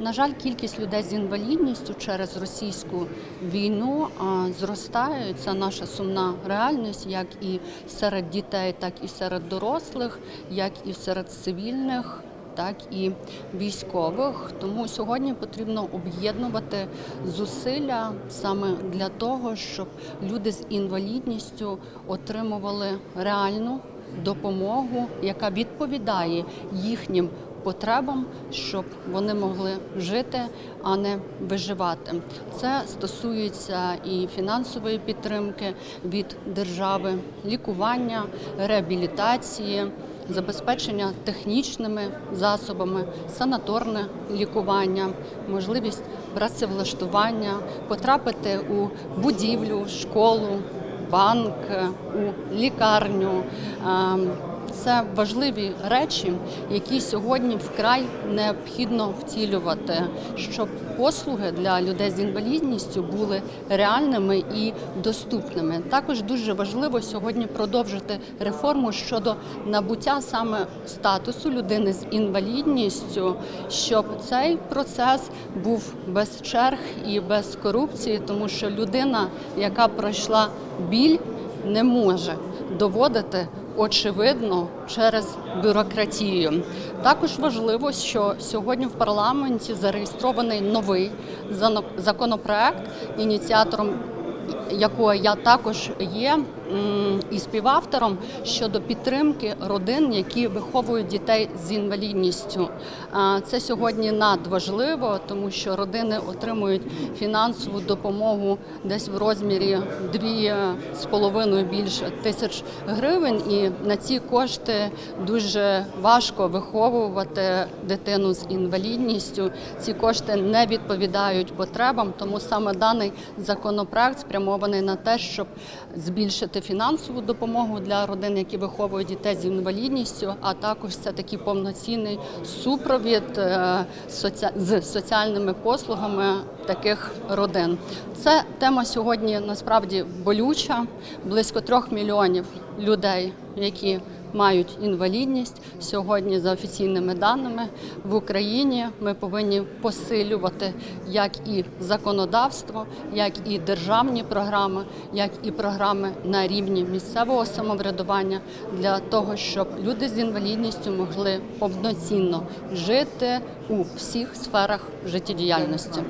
На жаль, кількість людей з інвалідністю через російську війну зростає. Це наша сумна реальність, як і серед дітей, так і серед дорослих, як і серед цивільних. Так і військових, тому сьогодні потрібно об'єднувати зусилля саме для того, щоб люди з інвалідністю отримували реальну допомогу, яка відповідає їхнім потребам, щоб вони могли жити, а не виживати. Це стосується і фінансової підтримки від держави, лікування, реабілітації. Забезпечення технічними засобами, санаторне лікування, можливість працевлаштування, потрапити у будівлю, школу, банк, у лікарню. Це важливі речі, які сьогодні вкрай необхідно втілювати, щоб послуги для людей з інвалідністю були реальними і доступними. Також дуже важливо сьогодні продовжити реформу щодо набуття саме статусу людини з інвалідністю, щоб цей процес був без черг і без корупції, тому що людина, яка пройшла біль, не може доводити очевидно через бюрократію. Також важливо, що сьогодні в парламенті зареєстрований новий законопроект, ініціатором якого я також є і співавтором щодо підтримки родин, які виховують дітей з інвалідністю. Це сьогодні надважливо, тому що родини отримують фінансову допомогу десь в розмірі 2,5 більше тисяч гривень, і на ці кошти дуже важко виховувати дитину з інвалідністю. Ці кошти не відповідають потребам, тому саме даний законопроект спрямований на те, щоб збільшити фінансову допомогу для родин, які виховують дітей з інвалідністю, а також це такий повноцінний супровід е, з соціальними послугами таких родин. Це тема сьогодні насправді болюча. Близько трьох мільйонів людей, які мають інвалідність сьогодні, за офіційними даними в Україні. Ми повинні посилювати як і законодавство, як і державні програми, як і програми на рівні місцевого самоврядування для того, щоб люди з інвалідністю могли повноцінно жити у всіх сферах життєдіяльності.